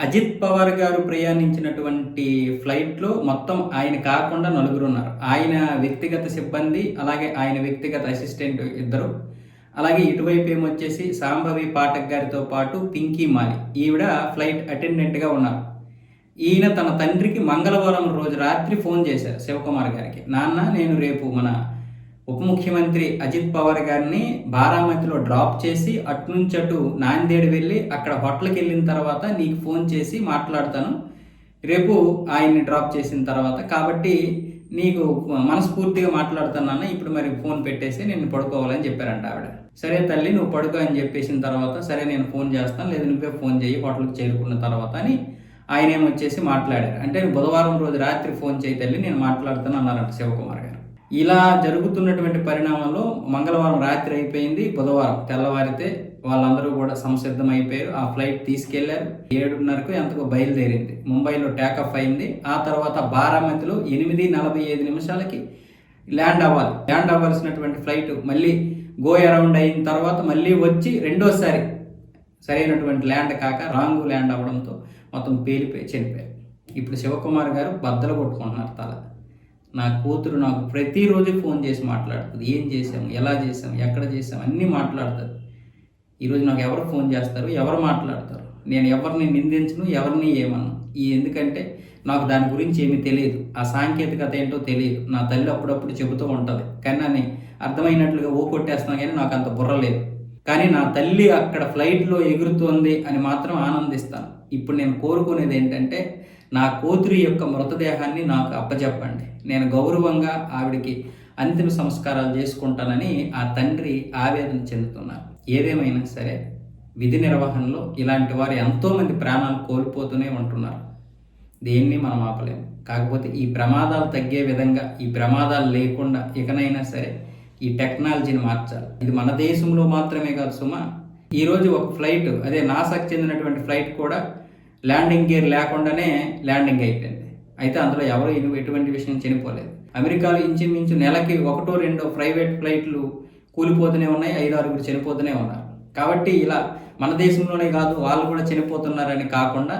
అజిత్ పవార్ గారు ప్రయాణించినటువంటి ఫ్లైట్లో మొత్తం ఆయన కాకుండా నలుగురు ఉన్నారు. ఆయన వ్యక్తిగత సిబ్బంది అలాగే ఆయన వ్యక్తిగత అసిస్టెంట్ ఇద్దరు. అలాగే ఇటువైపు ఏమొచ్చేసి సాంభవి పాఠక్ గారితో పాటు పింకీ మాలి. ఈవిడ ఫ్లైట్ అటెండెంట్గా ఉన్నారు. ఈయన తన తండ్రికి మంగళవారం రోజు రాత్రి ఫోన్ చేశారు శివకుమార్ గారికి. నాన్న నేను రేపు మన ఉప ముఖ్యమంత్రి అజిత్ పవార్ గారిని బారామతిలో డ్రాప్ చేసి అటు నుంచి అటు నాందేడు వెళ్ళి అక్కడ హోటల్కి వెళ్ళిన తర్వాత నీకు ఫోన్ చేసి మాట్లాడతాను. రేపు ఆయన్ని డ్రాప్ చేసిన తర్వాత కాబట్టి నీకు మనస్ఫూర్తిగా మాట్లాడుతాను ఇప్పుడు మరి ఫోన్ పెట్టేసి నేను పడుకోవాలని చెప్పారంట ఆవిడ. సరే తల్లి నువ్వు పడుకో అని చెప్పేసిన తర్వాత సరే నేను ఫోన్ చేస్తాను. లేదు నువ్వే ఫోన్ చేయి హోటల్కి చేరుకున్న తర్వాత అని ఆయన ఏమొచ్చేసి మాట్లాడారు. అంటే బుధవారం రోజు రాత్రి ఫోన్ చేయి తల్లి నేను మాట్లాడుతాను అన్నారంట శివకుమార్ గారు. ఇలా జరుగుతున్నటువంటి పరిణామంలో మంగళవారం రాత్రి అయిపోయింది. బుధవారం తెల్లవారితే వాళ్ళందరూ కూడా సంసిద్ధం అయిపోయారు. ఆ ఫ్లైట్ తీసుకెళ్ళారు. ఏడున్నరకు ఎంతకో బయలుదేరింది. ముంబైలో టేకఫ్ అయింది. ఆ తర్వాత బారామతిలో ఎనిమిది నలభై ఐదు నిమిషాలకి ల్యాండ్ అవ్వాలి. ల్యాండ్ అవ్వాల్సినటువంటి ఫ్లైట్ మళ్ళీ గో అరౌండ్ అయిన తర్వాత మళ్ళీ వచ్చి రెండోసారి సరైనటువంటి ల్యాండ్ కాక రాంగ్ ల్యాండ్ అవ్వడంతో మొత్తం పేలిపోయి చనిపోయారు. ఇప్పుడు శివకుమార్ గారు బద్దలు కొట్టుకుంటున్నారు తల. నా కూతురు నాకు ప్రతిరోజు ఫోన్ చేసి మాట్లాడుతుంది. ఏం చేసాం ఎలా చేసాం ఎక్కడ చేసాం అన్నీ మాట్లాడుతుంది. ఈరోజు నాకు ఎవరు ఫోన్ చేస్తారు? ఎవరు మాట్లాడతారు? నేను ఎవరిని నిందించను? ఎవరిని ఏమను ఈ ఎందుకంటే నాకు దాని గురించి ఏమీ తెలియదు. ఆ సాంకేతికత ఏంటో తెలియదు. నా తల్లి అప్పుడప్పుడు చెబుతూ ఉంటుంది. కానీ నన్ను అర్థమైనట్లుగా ఓ కొట్టేస్తున్నాను కానీ నాకు అంత బుర్ర లేదు. కానీ నా తల్లి అక్కడ ఫ్లైట్లో ఎగురుతోంది అని మాత్రం ఆనందిస్తాను. ఇప్పుడు నేను కోరుకునేది ఏంటంటే నా కూతురి యొక్క మృతదేహాన్ని నాకు అప్పచెప్పండి నేను గౌరవంగా ఆవిడికి అంతిమ సంస్కారాలు చేసుకుంటానని ఆ తండ్రి ఆవేదన చెందుతున్నారు. ఏదేమైనా సరే విధి నిర్వహణలో ఇలాంటి వారు ఎంతోమంది ప్రాణాలు కోల్పోతూనే ఉంటున్నారు. దేన్ని మనం ఆపలేము కాకపోతే ఈ ప్రమాదాలు తగ్గే విధంగా ఈ ప్రమాదాలు లేకుండా ఇకనైనా సరే ఈ టెక్నాలజీని మార్చాలి. ఇది మన దేశంలో మాత్రమే కాదు సుమా. ఈరోజు ఒక ఫ్లైట్ అదే నాసాకు చెందినటువంటి ఫ్లైట్ కూడా ల్యాండింగ్ గేర్ లేకుండానే ల్యాండింగ్ అయిపోయింది. అయితే అందులో ఎవరు ఎటువంటి విషయం చనిపోలేదు. అమెరికాలో ఇంచుమించు నెలకి ఒకటో రెండో ప్రైవేట్ ఫ్లైట్లు కూలిపోతూనే ఉన్నాయి. ఐదు ఆరుగురు చనిపోతూనే ఉన్నారు. కాబట్టి ఇలా మన దేశంలోనే కాదు వాళ్ళు కూడా చనిపోతున్నారని కాకుండా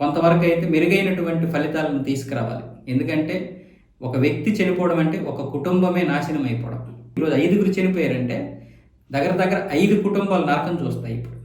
కొంతవరకు అయితే మెరుగైనటువంటి ఫలితాలను తీసుకురావాలి. ఎందుకంటే ఒక వ్యక్తి చనిపోవడం అంటే ఒక కుటుంబమే నాశనం అయిపోవడం. ఈరోజు ఐదుగురు చనిపోయారంటే దగ్గర దగ్గర ఐదు కుటుంబాలు నరకం చూస్తాయి ఇప్పుడు.